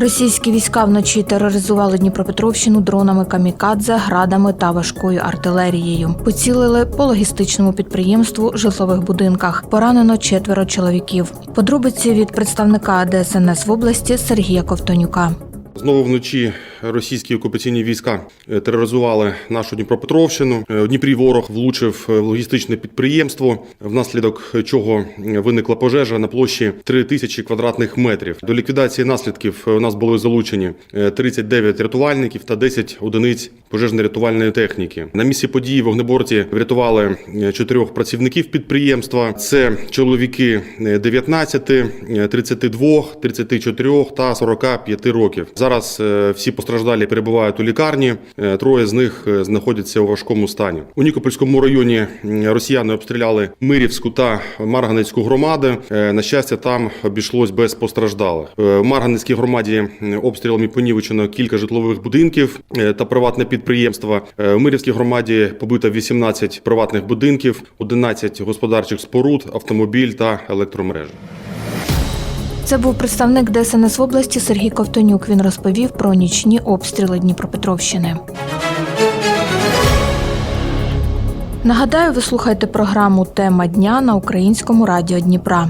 Російські війська вночі тероризували Дніпропетровщину дронами камікадзе, градами та важкою артилерією. Поцілили по логістичному підприємству, житлових будинках. Поранено четверо чоловіків. Подробиці від представника ДСНС в області Сергія Ковтонюка. Знову вночі російські окупаційні війська е, тероризували нашу Дніпропетровщину. Е, У Дніпрі ворог влучив в логістичне підприємство, внаслідок чого виникла пожежа на площі 3 тисячі квадратних метрів. До ліквідації наслідків у нас були залучені е, 39 рятувальників та 10 одиниць пожежно-рятувальної техніки. На місці події вогнеборці врятували е, чотирьох працівників підприємства. Це чоловіки е, 19, е, 32, 34 та 45 років. Зараз е, всі постраждалі перебувають у лікарні. Е, Троє з них е, знаходяться у важкому стані. У Нікопольському районі росіяни обстріляли Мирівську та Марганецьку громади. На щастя, там обійшлось без постраждалих. В Марганецькій громаді обстрілами понівечено кілька житлових будинків та приватне підприємство. В Мирівській громаді побито 18 приватних будинків, 11 господарчих споруд, автомобіль та електромережі. Це був представник ДСНС в області Сергій Ковтонюк. Він розповів про нічні обстріли Дніпропетровщини. Нагадаю, ви слухаєте програму Тема дня на українському радіо Дніпра.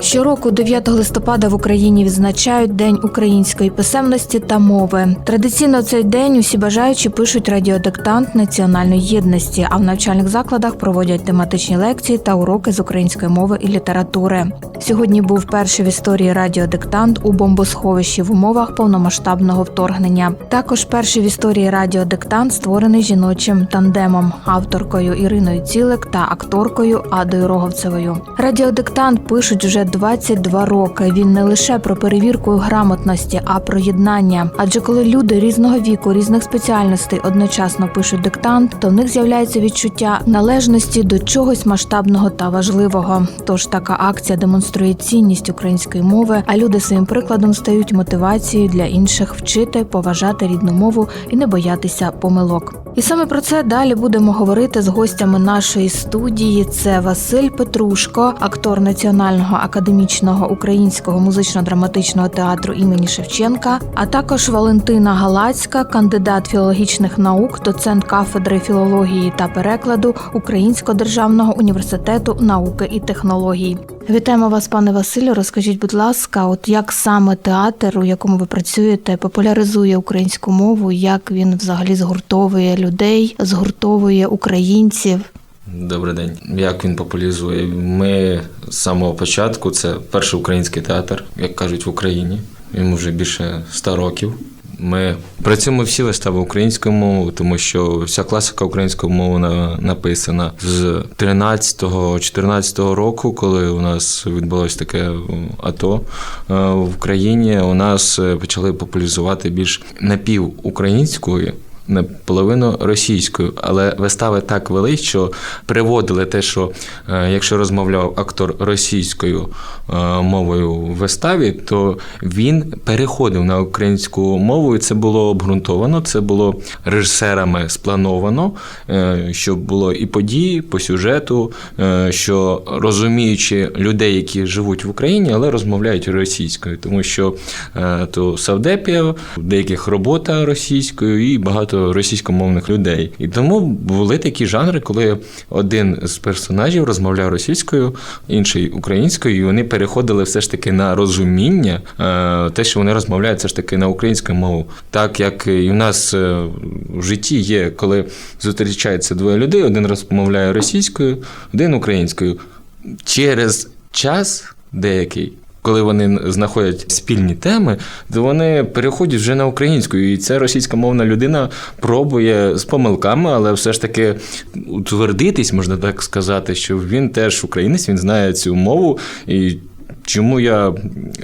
Щороку, 9 листопада, в Україні відзначають День української писемності та мови. Традиційно цей день усі бажаючі пишуть радіодиктант національної єдності, а в навчальних закладах проводять тематичні лекції та уроки з української мови і літератури. Сьогодні був перший в історії радіодиктант у бомбосховищі в умовах повномасштабного вторгнення. Також перший в історії радіодиктант створений жіночим тандемом, авторкою Іриною Цілик та акторкою Адою Роговцевою. Радіодиктант пишуть вже 22 роки. Він не лише про перевірку грамотності, а про єднання. Адже коли люди різного віку, різних спеціальностей одночасно пишуть диктант, то в них з'являється відчуття належності до чогось масштабного та важливого. Тож така акція демонструє цінність української мови, а люди своїм прикладом стають мотивацією для інших вчити, поважати рідну мову і не боятися помилок. І саме про це далі будемо говорити з гостями нашої студії. Це Василь Петрушко, актор Національного академічного українського музично-драматичного театру імені Шевченка, а також Валентина Галацька, кандидат філологічних наук, доцент кафедри філології та перекладу Українського державного університету науки і технологій. Вітаємо вас, пане Василю. Розкажіть, будь ласка, от як саме театр, у якому ви працюєте, популяризує українську мову, як він взагалі згуртовує людей, згуртовує українців? Добрий день. Як він популяризує? Ми з самого початку це перший український театр, як кажуть, в Україні. Йому вже більше ста років. Ми працюємо всі вистави українською мовою, тому що вся класика української мови написана з 13-14 року, коли у нас відбулось таке АТО е, в Україні. У нас е, почали популяризувати більш напівукраїнською наполовину російською, але вистави так вели, що приводили те, що е, якщо розмовляв актор російською е, мовою в виставі, то він переходив на українську мову, і це було обґрунтовано, це було режисерами сплановано, е, що було і події по сюжету, що розуміючи людей, які живуть в Україні, але розмовляють російською, тому що то Савдепія, в деяких робота російською і багато російськомовних людей. І тому були такі жанри, коли один з персонажів розмовляв російською, інший українською, і вони переходили все ж таки на розуміння, е, те, що вони розмовляють все ж таки на українську мову. Так як і в нас е, в житті є, коли зустрічаються двоє людей, один розмовляє російською, один українською. Через час деякий коли вони знаходять спільні теми, то вони переходять вже на українську. І ця російськомовна людина пробує з помилками, але все ж таки утвердитись, можна так сказати, що він теж українець, він знає цю мову. І чому я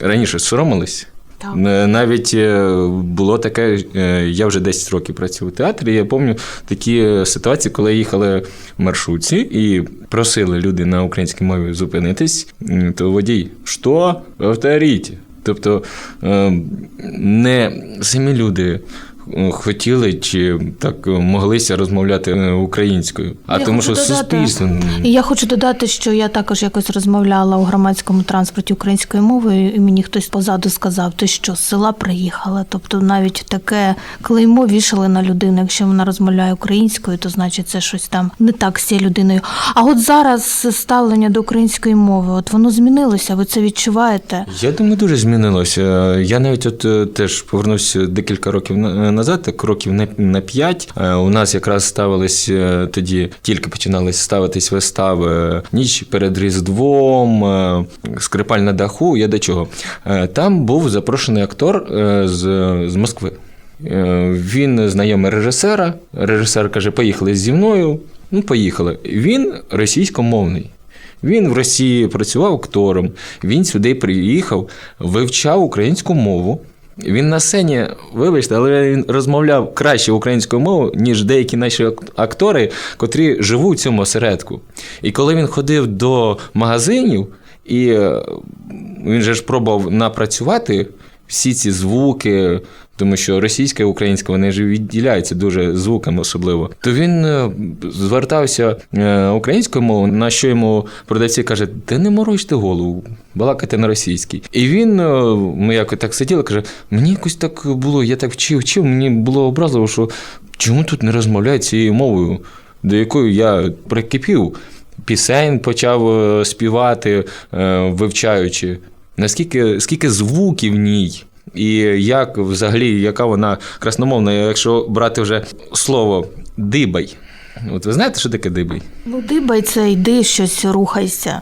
раніше соромилась? Е, Навіть е, було таке, е, я вже 10 років працюю в театрі. Я пам'ятаю такі ситуації, коли їхали в маршрутці і просили люди на українській мові зупинитись, то водій, що? Повторіть. Тобто е, не самі люди е, хотіли чи так е, моглися розмовляти е, українською, а Я тому, що додати- суспільство. Я хочу додати, що я також якось розмовляла у громадському транспорті українською мовою, і мені хтось позаду сказав, ти що з села приїхала. Тобто навіть таке клеймо вішали на людину. Якщо вона розмовляє українською, то значить це щось там не так з цією людиною. А от зараз ставлення до української мови, от воно змінилося. Ви це відчуваєте? Я думаю, дуже змінилося. Я навіть от е, теж повернувся декілька років на- назад, так років на, на п'ять. Е, У нас якраз ставились е, тоді, тільки починались ставитись вистави Ніч перед Різдвом, е, Скрипаль на даху. Я до чого? Там був запрошений актор з, з Москви. Він знайомий режисера. Режисер каже: поїхали зі мною. Ну, поїхали. Він російськомовний. Він в Росії працював актором, він сюди приїхав, вивчав українську мову. Він на сцені, вибачте, але він розмовляв краще українською мовою, ніж деякі наші актори, котрі живуть в цьому осередку. І коли він ходив до магазинів, і е, він же ж пробував напрацювати всі ці звуки, тому що російська і українська вони ж відділяються дуже звуками особливо. То він е, звертався е, українською мовою, на що йому продавці кажуть, ти не морочте голову, балакайте на російській. І він, е, ми якось так сиділи, каже, мені якось так було, я так вчив, вчив, мені було образливо, що чому тут не розмовляють цією мовою, до якої я прикипів. Пісень почав співати, вивчаючи. Наскільки скільки звуків в ній, і як взагалі, яка вона красномовна, якщо брати вже слово дибай. От ви знаєте, що таке дибай? Ну, дибай це йди, щось рухайся,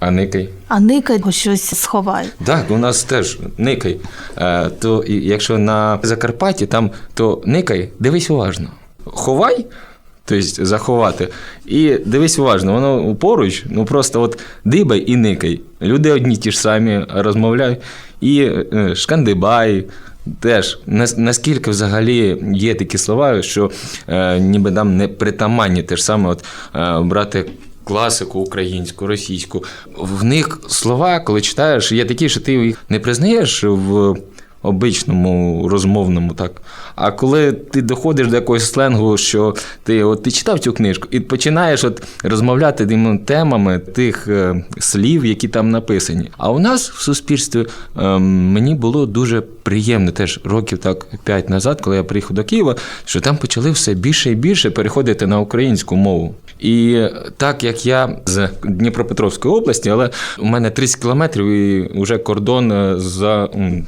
А никай. а никай щось сховай. Так, у нас теж никай. Е, То якщо на Закарпатті, там то никай, дивись уважно. Ховай, тобто заховати, і дивись уважно, воно поруч, ну просто от дибай і никай. Люди одні ті ж самі розмовляють. І е, шкандибай. Теж наскільки взагалі є такі слова, що е, ніби нам не притаманні те ж саме, от е, брати класику українську, російську. В них слова, коли читаєш, є такі, що ти їх не признаєш в обичному розмовному, так. А коли ти доходиш до якогось сленгу, що ти от ти читав цю книжку і починаєш от розмовляти тими темами тих е, слів, які там написані. А у нас в суспільстві е, мені було дуже приємно теж років так п'ять назад, коли я приїхав до Києва, що там почали все більше і більше переходити на українську мову. І так як я з Дніпропетровської області, але у мене 30 кілометрів і вже кордон е, за м,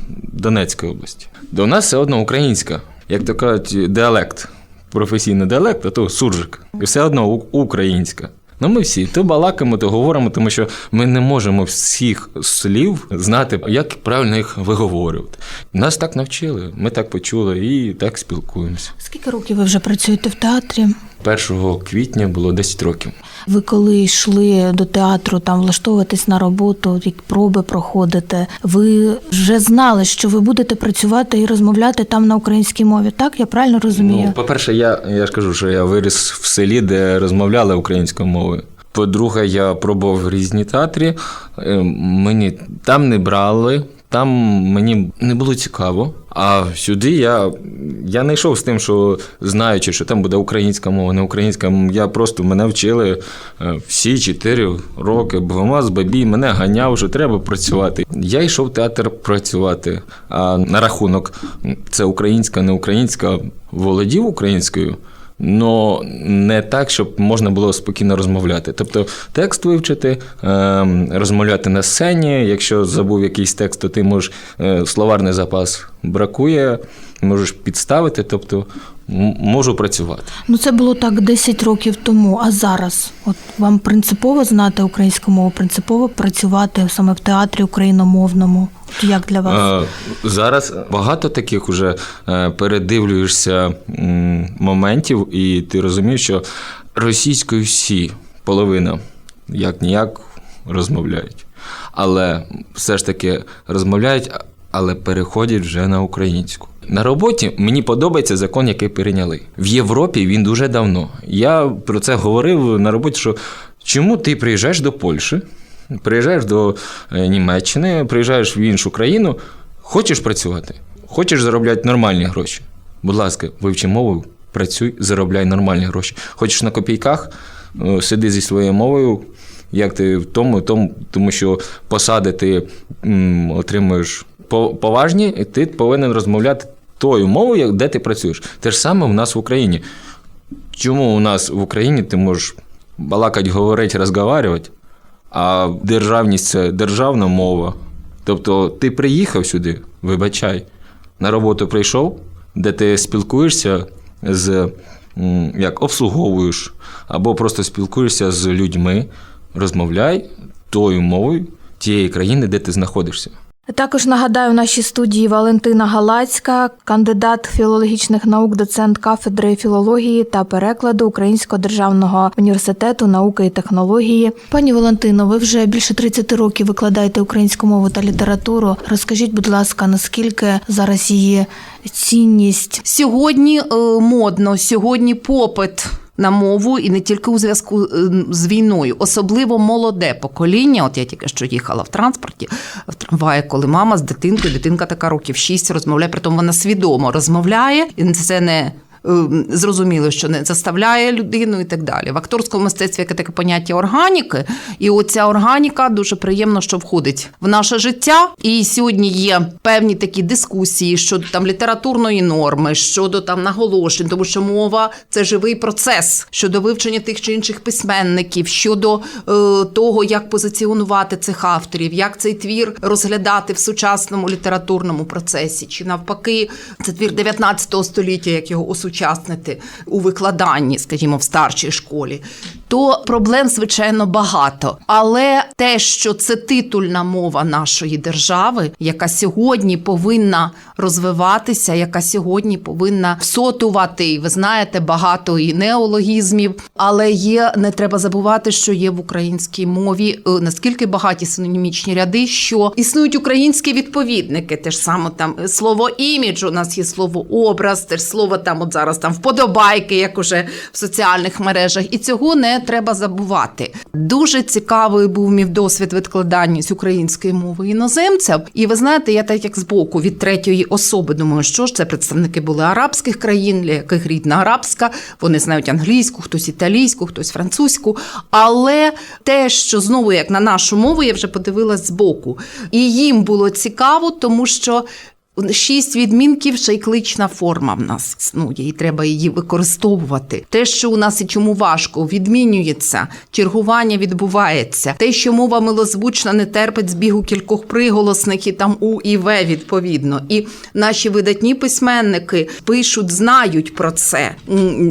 Донецької області. До нас все одно українська, як то кажуть, діалект, професійний діалект, а то суржик. І все одно українська. Ну, ми всі то балакаємо, то говоримо, тому що ми не можемо всіх слів знати, як правильно їх виговорювати. Нас так навчили, ми так почули і так спілкуємося. Скільки років ви вже працюєте в театрі? 1 квітня було 10 років. Ви коли йшли до театру, там влаштовуватись на роботу, як проби проходите, ви вже знали, що ви будете працювати і розмовляти там на українській мові. Так я правильно розумію? Ну, по-перше, я, я ж кажу, що я виріс в селі, де розмовляли українською мовою. По-друге, я пробував в різні театрі. Е, Мені там не брали, там мені не було цікаво. А сюди я, я не йшов з тим, що знаючи, що там буде українська мова, не українська. Я просто мене вчили е, всі чотири роки. Богомаз Бабій мене ганяв, що треба працювати. Я йшов в театр працювати. А на рахунок це українська, не українська, володів українською. Но не так, щоб можна було спокійно розмовляти. Тобто текст вивчити, ем, розмовляти на сцені. Якщо забув якийсь текст, то ти можеш е, словарний запас бракує, можеш підставити, тобто можу працювати. Ну це було так 10 років тому. А зараз, от вам принципово знати українську мову, принципово працювати саме в театрі україномовному. От Як для вас? Е, Зараз багато таких уже е, передивлюєшся моментів, і ти розумієш, що російською всі половина як ніяк розмовляють. Але все ж таки розмовляють, але переходять вже на українську. На роботі мені подобається закон, який прийняли. В Європі він дуже давно. Я про це говорив на роботі, що чому ти приїжджаєш до Польщі, Приїжджаєш до е, Німеччини, приїжджаєш в іншу країну, хочеш працювати, хочеш заробляти нормальні гроші. Будь ласка, вивчи мову, працюй, заробляй нормальні гроші. Хочеш на копійках, е, сиди зі своєю мовою, як ти в тому, тому, тому що посади ти м, отримуєш поважні, і ти повинен розмовляти тою мовою, де ти працюєш. Те ж саме в нас в Україні. Чому у нас в Україні ти можеш балакати, говорити, розговорювати, а державність це державна мова. Тобто ти приїхав сюди, вибачай, на роботу прийшов, де ти спілкуєшся з як обслуговуєш, або просто спілкуєшся з людьми, розмовляй тою мовою тієї країни, де ти знаходишся. Також нагадаю, в нашій студії Валентина Галацька, кандидат філологічних наук, доцент кафедри філології та перекладу Українського державного університету науки і технології. Пані Валентино, ви вже більше 30 років викладаєте українську мову та літературу. Розкажіть, будь ласка, наскільки зараз її цінність Сьогодні е, модно, сьогодні попит. На мову і не тільки у зв'язку е, з війною, особливо молоде покоління. От я тільки що їхала в транспорті в трамваї, коли мама з дитинкою, дитинка така років 6 розмовляє, притом вона свідомо розмовляє, і це не зрозуміло, що не заставляє людину і так далі. В акторському мистецтві є таке поняття органіки, і оця органіка дуже приємно, що входить в наше життя. І сьогодні є певні такі дискусії щодо там літературної норми, щодо там наголошень, тому що мова це живий процес щодо вивчення тих чи інших письменників, щодо е, того, як позиціонувати цих авторів, як цей твір розглядати в сучасному літературному процесі, чи навпаки, це твір 19 століття, як його осучаснити у викладанні, скажімо, в старшій школі. То проблем, звичайно, багато. Але те, що це титульна мова нашої держави, яка сьогодні повинна розвиватися, яка сьогодні повинна всотувати, і ви знаєте, багато і неологізмів, але є, не треба забувати, що є в українській мові е, наскільки багаті синонімічні ряди, що існують українські відповідники. Те ж саме там е, слово імідж, у нас є слово образ, теж слово там, от зараз там вподобайки, як уже в соціальних мережах, і цього не треба забувати. Дуже цікавий був мій досвід відкладання з української мови іноземців. І ви знаєте, я так як збоку від третьої особи думаю, що ж це представники були арабських країн, для яких рідна арабська, вони знають англійську, хтось італійську, хтось французьку. Але те, що знову як на нашу мову, я вже подивилась збоку, і їм було цікаво, тому що. Шість відмінків ще й клична форма в нас існує, і треба її використовувати. Те, що у нас і чому важко, відмінюється, чергування відбувається. Те, що мова милозвучна не терпить збігу кількох приголосних і там у і в відповідно. І наші видатні письменники пишуть, знають про це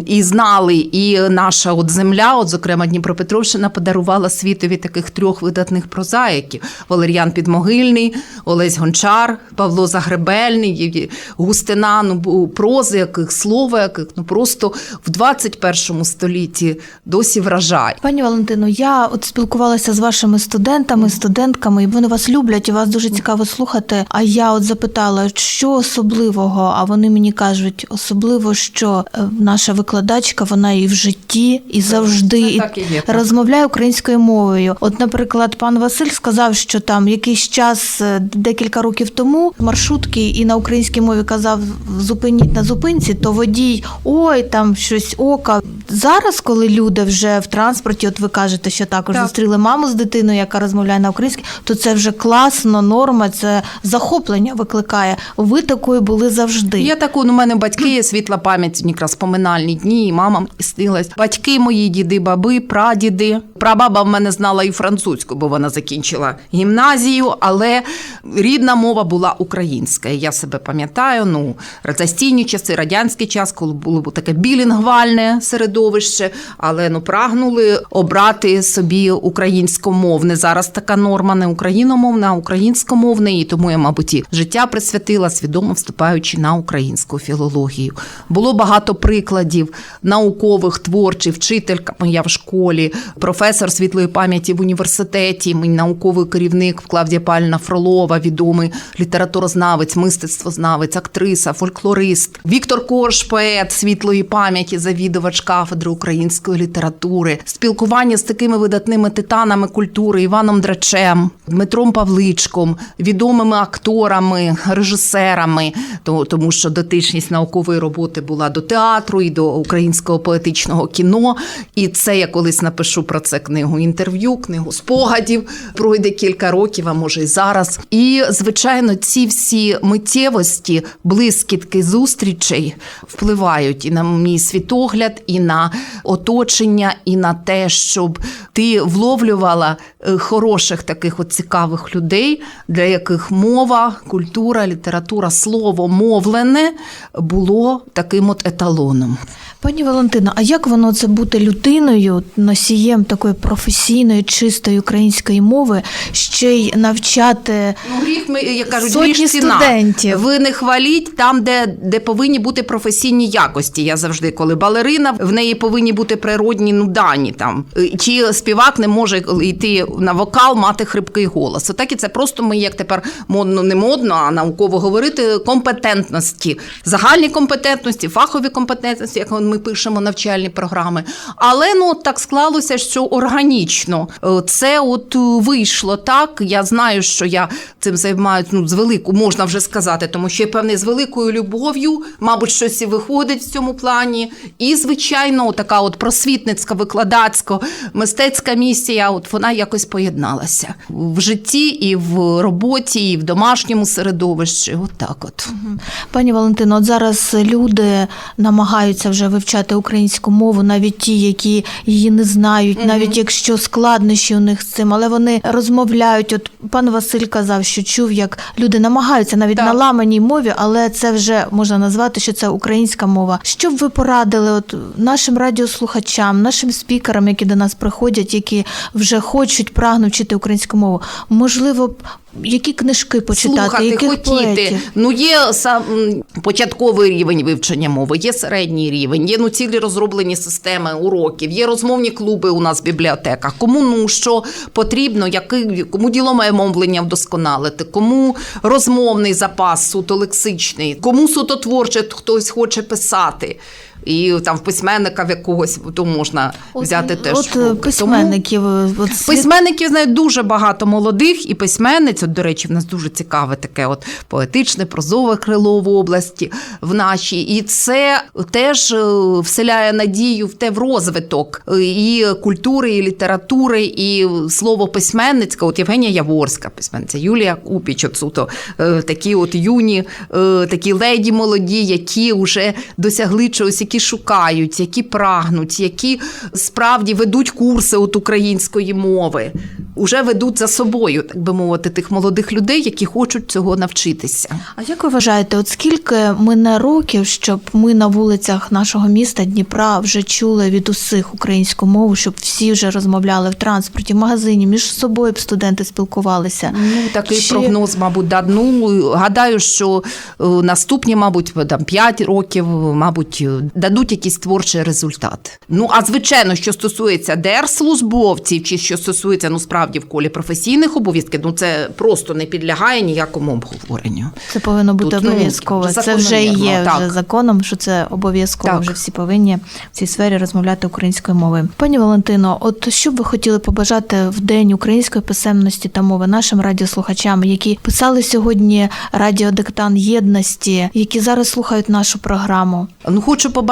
і знали. І наша от земля, от зокрема Дніпропетровщина, подарувала світові таких трьох видатних прозаїків: Валеріан Підмогильний, Олесь Гончар, Павло Загребельний, і Густина, ну прози яких, слова яких ну просто в 21 столітті досі вражає. Пані Валентино, я от спілкувалася з вашими студентами, студентками, і вони вас люблять, і вас дуже цікаво слухати. А я от запитала, що особливого? А вони мені кажуть, особливо, що е, наша викладачка, вона і в житті, і завжди і розмовляє українською мовою. От, наприклад, пан Василь сказав, що там якийсь час е, декілька років тому маршрутки і на українській мові казав зупиніть на зупинці, то водій ой, там щось ока. Зараз, коли люди вже в транспорті, от ви кажете, що також Так. зустріли маму з дитиною, яка розмовляє на українській, то це вже класно, норма, це захоплення викликає. Ви такою були завжди. Я таку, ну, у мене батьки є світла пам'ять, якраз поминальні дні, і мама снилась. Батьки мої, діди, баби, прадіди. Прабаба в мене знала і французьку, бо вона закінчила гімназію, але рідна мова була українська. Я себе пам'ятаю, ну, застійні часи, радянський час, коли було таке білінгвальне середовище, але ну прагнули обрати собі українськомовне. Зараз така норма не україномовна, а українськомовне, і тому я, мабуть, і життя присвятила, свідомо вступаючи на українську філологію. Було багато прикладів наукових, творчих, вчителька моя в школі, професор світлої пам'яті в університеті, мій науковий керівник Клавдія Пальна Фролова, відомий літературознавець, мистецтвознавець, актриса, фольклорист. Віктор Корж, поет світлої пам'яті, завідувач кафедри української літератури, спілкування з такими видатними титанами культури Іваном Драчем, Дмитром Павличком, відомими акторами, режисерами, то- тому що дотичність наукової роботи була до театру і до українського поетичного кіно. І це я колись напишу про це книгу інтерв'ю, книгу спогадів. Пройде кілька років, а може і зараз. І звичайно, ці всі миттєвості, блискітки зустрічей впливають і на мій світогляд, і на оточення, і на те, щоб ти вловлювала е, хороших таких от цікавих людей, для яких мова, культура, література, слово мовлене було таким от еталоном. Пані Валентино, а як воно це бути людиною, носієм такої професійної, чистої української мови, ще й навчати Ну, гріх ми, як кажуть, Сотні гріх ціна. студентів. Ви не хваліть там, де, де повинні бути професійні якості. Я завжди, коли балерина, в неї повинні бути природні ну, дані там. Чи співак не може йти на вокал, мати хрипкий голос. Отак і це просто ми, як тепер модно, не модно, а науково говорити, компетентності, загальні компетентності, фахові компетентності, як ми пишемо навчальні програми. Але ну так склалося, що органічно е, це от е, вийшло так. Я знаю, що я цим займаюся ну, з велику, можна вже сказати, тому що я певне з великою любов'ю, мабуть, щось і виходить в цьому плані. І, звичайно, така от просвітницька, викладацька, мистецька місія, от вона якось поєдналася в житті і в роботі, і в домашньому середовищі. От так от. Пані Валентино, от зараз люди намагаються вже вивчати українську мову, навіть ті, які її не знають, навіть якщо складнощі у них з цим, але вони розмовляють. От пан Василь казав, що чув, як люди намагаються навіть Так. на ламаній мові, але це вже можна назвати, що це українська мова. Що б ви порадили от нашим радіослухачам, нашим спікерам, які до нас приходять, які вже хочуть прагнуть вчити українську мову? Можливо, які книжки почитати, Слухати, яких хотіти. поетів? Ну, є сам початковий рівень вивчення мови, є середній рівень, є ну цілі розроблені системи уроків, є розмовні клуби у нас в бібліотеках. Кому ну що потрібно, який кому ділове мовлення вдосконалити, кому розмовний запас суто лексичний, кому суто творче хтось хоче писати. І там в письменника в якогось то можна взяти теж. От е, уроки. Тому- письменників, е, от Письменників знаю дуже багато молодих і письменниць. От, до речі, в нас дуже цікаве таке от поетичне, прозове крило в області в нашій. І це теж е, вселяє надію в те в розвиток і культури, і літератури, і слово письменницьке. От Євгенія Яворська, письменниця, Юлія Купіч, от суто такі от юні, такі леді молоді, які вже досягли чогось, які шукають, які прагнуть, які справді ведуть курси от української мови, уже ведуть за собою, так би мовити, тих молодих людей, які хочуть цього навчитися. А як ви вважаєте, от скільки мине років, щоб ми на вулицях нашого міста Дніпра вже чули від усіх українську мову, щоб всі вже розмовляли в транспорті, в магазині, між собою б студенти спілкувалися? Ну, такий Чи- прогноз, мабуть, да. Ну, гадаю, що е, наступні, мабуть, там 5 років, мабуть, дадуть якийсь творчий результат. Ну, а звичайно, що стосується держслужбовців, чи що стосується ну справді в колі професійних обов'язків, ну це просто не підлягає ніякому обговоренню. Це повинно бути Тут, ну, обов'язково. Це вже є так. вже законом, що це обов'язково. Вже всі повинні в цій сфері розмовляти українською мовою. Пані Валентино, от що б ви хотіли побажати в день української писемності та мови нашим радіослухачам, які писали сьогодні радіодиктант єдності, які зараз слухають нашу програму? Ну, хочу побажати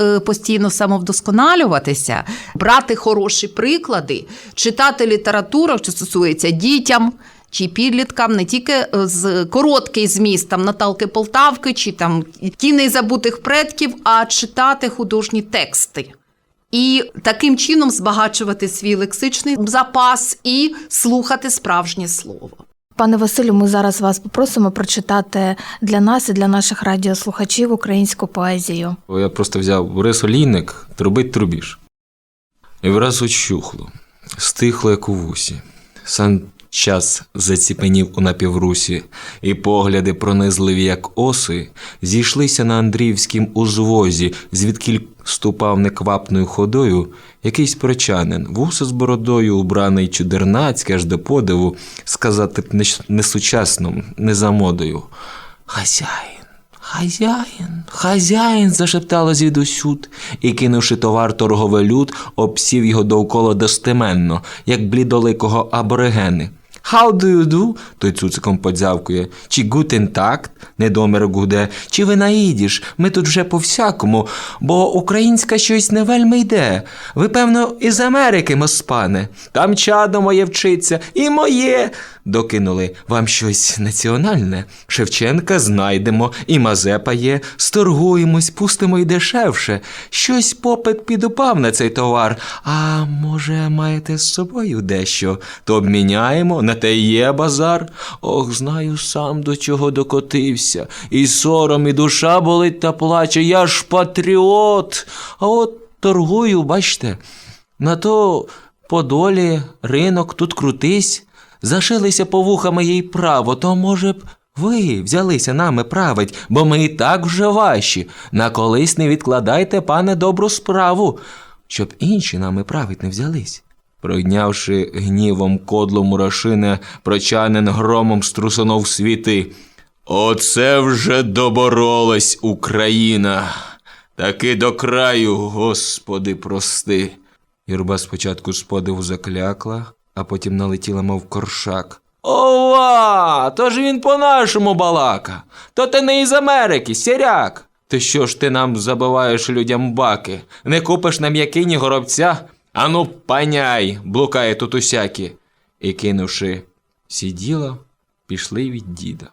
е, постійно самовдосконалюватися, брати хороші приклади, читати літературу, що стосується дітям. Чи підліткам не тільки е, з короткий зміст там Наталки Полтавки, чи там тіней забутих предків, а читати художні тексти. І таким чином збагачувати свій лексичний запас і слухати справжнє слово. Пане Василю, ми зараз вас попросимо прочитати для нас і для наших радіослухачів українську поезію. Я просто взяв Борис Олійник, трубить трубіж. І враз очухло, стихло, як у вусі. Сам час заціпенів у напіврусі, і погляди пронизливі, як оси, зійшлися на Андріївськім узвозі, звідкіль ступав неквапною ходою якийсь прочанин, вуса з бородою, убраний чудернацьки аж до подиву, сказати б не- несучасним, не за модою. Хазяїн, Хазяїн, хазяїн, зашептала звідусюд, і, кинувши товар торговелюд, обсів його довкола достеменно, як блідоликого аборигени. How do you do? той цуциком подзявкує. Чи guten Tag? недомерок гуде. Чи ви наїдіш? Ми тут вже по-всякому, бо українська щось не вельми йде. Ви, певно, із Америки, моспане. Там чадо моє вчиться, і моє. Докинули вам щось національне. Шевченка знайдемо, і Мазепа є, сторгуємось, пустимо й дешевше. Щось попит підупав на цей товар. А може, маєте з собою дещо? То обміняємо, на те є базар. Ох, знаю сам до чого докотився. І сором, і душа болить та плаче. Я ж патріот. А от торгую, бачте, на то подолі, ринок, тут крутись. Зашилися по вухами їй право, то, може б, ви взялися нами править, бо ми і так вже ваші. На колись не відкладайте, пане, добру справу, щоб інші нами править не взялись. Пройнявши гнівом кодло мурашине, прочанин громом струсонув світи. Оце вже доборолась Україна. Таки до краю, Господи, прости. Юрба спочатку з подиву заклякла, а потім налетіла, мов коршак. Ова! То ж він по-нашому балака. То ти не із Америки, сіряк. Ти що ж ти нам забиваєш людям баки? Не купиш на м'якині горобця? Ану, паняй, блукає тут усякі. І кинувши сіділа, пішли від діда.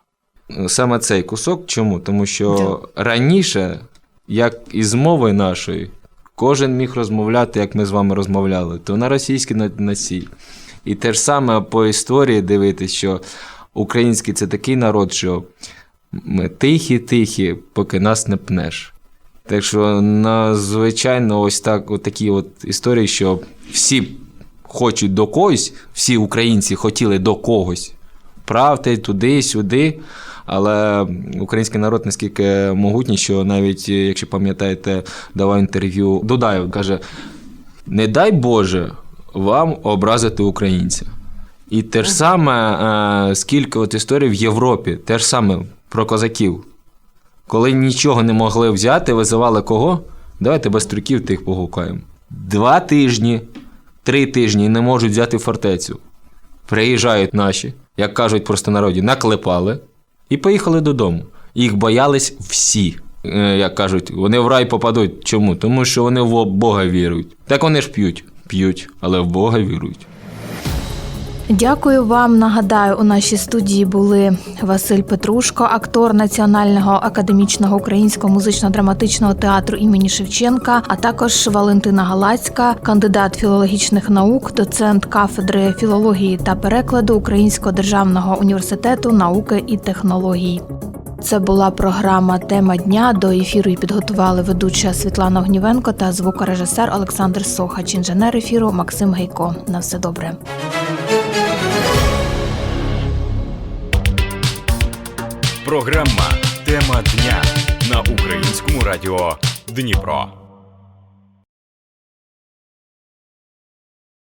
Саме цей кусок чому? Тому що раніше, як із мови нашої, кожен міг розмовляти, як ми з вами розмовляли, то на російській на, на цій. І те ж саме по історії дивитись, що український це такий народ, що ми тихі-тихі, поки нас не пнеш. Так що, надзвичайно, ось так, от такі от історії, що всі хочуть до когось, всі українці хотіли до когось. Правти туди, сюди. Але український народ наскільки могутній, що навіть, якщо пам'ятаєте, давав інтерв'ю Дудаєв, каже: не дай Боже вам образити українця. І те ж саме, е, скільки от історій в Європі, те ж саме про козаків. Коли нічого не могли взяти, визивали кого? Давайте без трюків тих погукаємо. Два тижні, три тижні не можуть взяти фортецю. Приїжджають наші, як кажуть простонароді, наклепали і поїхали додому. Їх боялись всі. Е, Як кажуть, вони в рай попадуть. Чому? Тому що вони в Бога вірують. Так вони ж п'ють, п'ють, але в Бога вірують. Дякую вам. Нагадаю, у нашій студії були Василь Петрушко, актор Національного академічного українського музично-драматичного театру імені Шевченка, а також Валентина Галацька, кандидат філологічних наук, доцент кафедри філології та перекладу Українського державного університету науки і технологій. Це була програма Тема дня. До ефіру її підготували ведуча Світлана Огнівенко та звукорежисер Олександр Сохач, інженер ефіру Максим Гейко. На все добре. Програма Тема дня на українському радіо Дніпро.